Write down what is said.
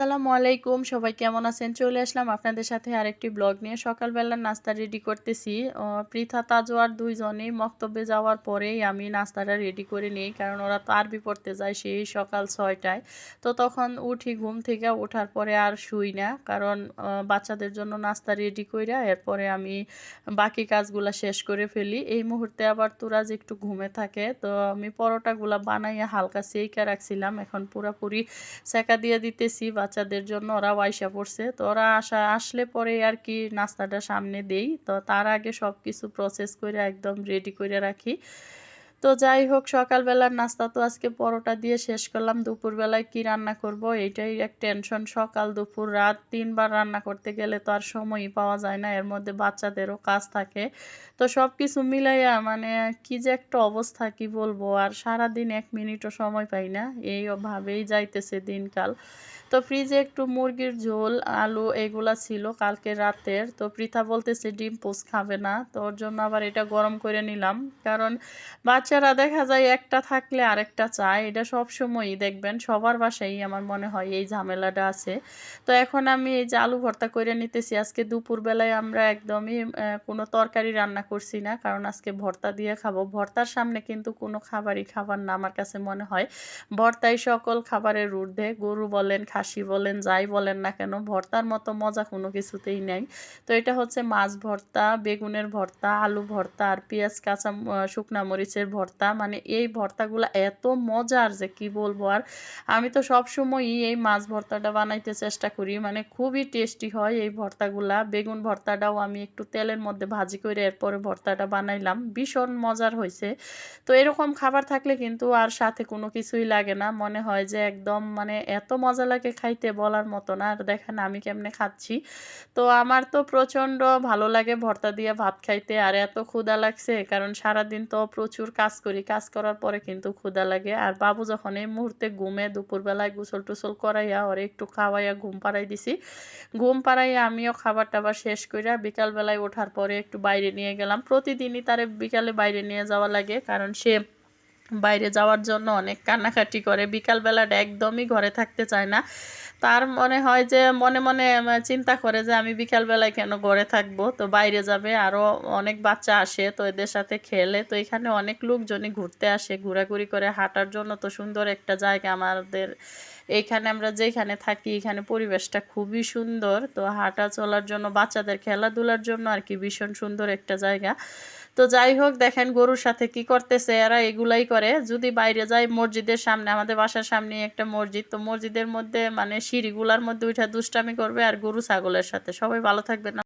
আসসালামু আলাইকুম, সবাই কেমন আছেন? চলে আসলাম আপনাদের সাথে আরেকটি ব্লগ নিয়ে। সকালবেলা নাস্তা রেডি করতেছি। পৃথা তাজোয়ার দুইজনেই মক্তব্যে যাওয়ার পরেই আমি নাস্তাটা রেডি করে নিই, কারণ ওরা তো আরবি পড়তে যায় সেই সকাল ছয়টায়। তো তখন উঠি ঘুম থেকে, ওঠার পরে আর শুই না, কারণ বাচ্চাদের জন্য নাস্তা রেডি কইরা এরপরে আমি বাকি কাজগুলা শেষ করে ফেলি। এই মুহূর্তে আবার তুরাজ একটু ঘুমে থাকে, তো আমি পরোটাগুলা বানাইয়া হালকা সেইকা রাখছিলাম। এখন পুরাপুরি সেকা দিয়ে দিতেছি বাচ্চাদের জন্য ওরা ওয়াইসা পড়ছে। তো ওরা আসা, আসলে পরে আর কি নাস্তাটা সামনে দেই। তো তার আগে সব কিছু প্রসেস করে একদম রেডি করে রাখি। তো যাই হোক, সকালবেলার নাস্তা তো আজকে পরোটা দিয়ে শেষ করলাম। দুপুরবেলায় কি রান্না করব এটাই এক টেনশন সকাল, দুপুর, রাত তিনবার রান্না করতে গেলে তো আর সময়ই পাওয়া যায় না। এর মধ্যে বাচ্চাদেরও কাজ থাকে। তো সব কিছু মিলাইয়া মানে কি যে একটা অবস্থা, কি বলব? আর সারাদিন এক মিনিটও সময় পাই না। এই ভাবেই যাইতেছে দিনকাল। তো ফ্রিজে একটু মুরগির ঝোল, আলু এগুলা ছিল কালকে রাতের। তো পৃথা বলতেছে, ডিম পোস্ট খাবে না। তো ওর জন্য আবার এটা গরম করে নিলাম। কারণ বাচ্চারা দেখা যায় একটা থাকলে আরেকটা চায়। এটা সব সময়ই দেখবেন, সবার বাসায় আমার মনে হয় এই ঝামেলাটা আছে। তো এখন আমি এই যে আলু ভর্তা করে নিতেছি, আজকে দুপুরবেলায় আমরা একদমই কোনো তরকারি রান্না করছি না, কারণ আজকে ভর্তা দিয়ে খাব। ভর্তার সামনে কিন্তু কোনো খাবারই খাবার না আমার কাছে মনে হয়। ভর্তাই সকল খাবারের ঊর্ধ্বে। গরু বলেন, খাসি বলেন, যাই বলেন না কেন, ভর্তার মতো মজা কোনো কিছুতেই নেই। তো এটা হচ্ছে মাছ ভর্তা, বেগুনের ভর্তা, আলু ভর্তা, আর পেঁয়াজ, কাঁচা শুকনা মরিচের ভর্তা। মানে এই ভর্তাগুলো এত মজার যে কি বলব আর। আমি তো সব সময়ই এই মাছ ভর্তাটা বানাইতে চেষ্টা করি মানে খুবই টেস্টি হয় এই ভর্তাগুলা। বেগুন ভর্তাটাও আমি একটু তেলের মধ্যে ভাজি করে এরপরে ভর্তাটা বানাইলাম, ভীষণ মজার হয়েছে তো এরকম খাবার থাকলে কিন্তু আর সাথে কোনো কিছুই লাগে না, মনে হয় যে একদম মানে এত মজা লাগে খাইতে বলার মতো না। আর দেখেন আমি কেমনে খাচ্ছি। তো আমার তো প্রচণ্ড ভালো লাগে ভর্তা দিয়ে ভাত খাইতে, আর এত ক্ষুদা লাগছে, কারণ সারাদিন তো প্রচুর কাজ করি, কাজ করার পরে কিন্তু ক্ষুদা লাগে। আর বাবু যখন এই মুহূর্তে ঘুমে দুপুরবেলায় গোসল টুসল করাইয়া ওরে একটু খাওয়াইয়া ঘুম পাড়াই দিছি, ঘুম পাড়াইয়া আমিও খাবার টাবার শেষ করিয়া বিকালবেলায় ওঠার পরে একটু বাইরে নিয়ে গেলাম। প্রতিদিনই তারে বিকালে বাইরে নিয়ে যাওয়া লাগে, কারণ সে বাইরে যাওয়ার জন্য অনেক কান্নাকাটি করে। বিকালবেলাটা একদমই ঘরে থাকতে চায় না। তার মনে হয় যে, মনে মনে চিন্তা করে যে, আমি বিকালবেলায় কেন ঘরে থাকব? তো বাইরে যাবে আরও অনেক বাচ্চা আসে, তো এদের সাথে খেলে। তো এখানে অনেক লোকজনই ঘুরতে আসে, ঘোরাঘুরি করে। হাঁটার জন্য তো সুন্দর একটা জায়গা আমাদের এইখানে আমরা যেখানে থাকি, এখানে পরিবেশটা খুবই সুন্দর। তো হাঁটা চলার জন্য বাচ্চাদের খেলাধুলার জন্য আর কি ভীষণ সুন্দর একটা জায়গা। তো যাই হোক, দেখেন গরুর সাথে কি করতেছে, এরা এগুলাই করে। যদি বাইরে যায় মসজিদের সামনে, আমাদের বাসার সামনে একটা মসজিদ। তো মসজিদের মধ্যে মানে সিঁড়িগুলার মধ্যে উঠে দুষ্টামি করবে আর গরু ছাগলের সাথে। সবাই ভালো থাকবে না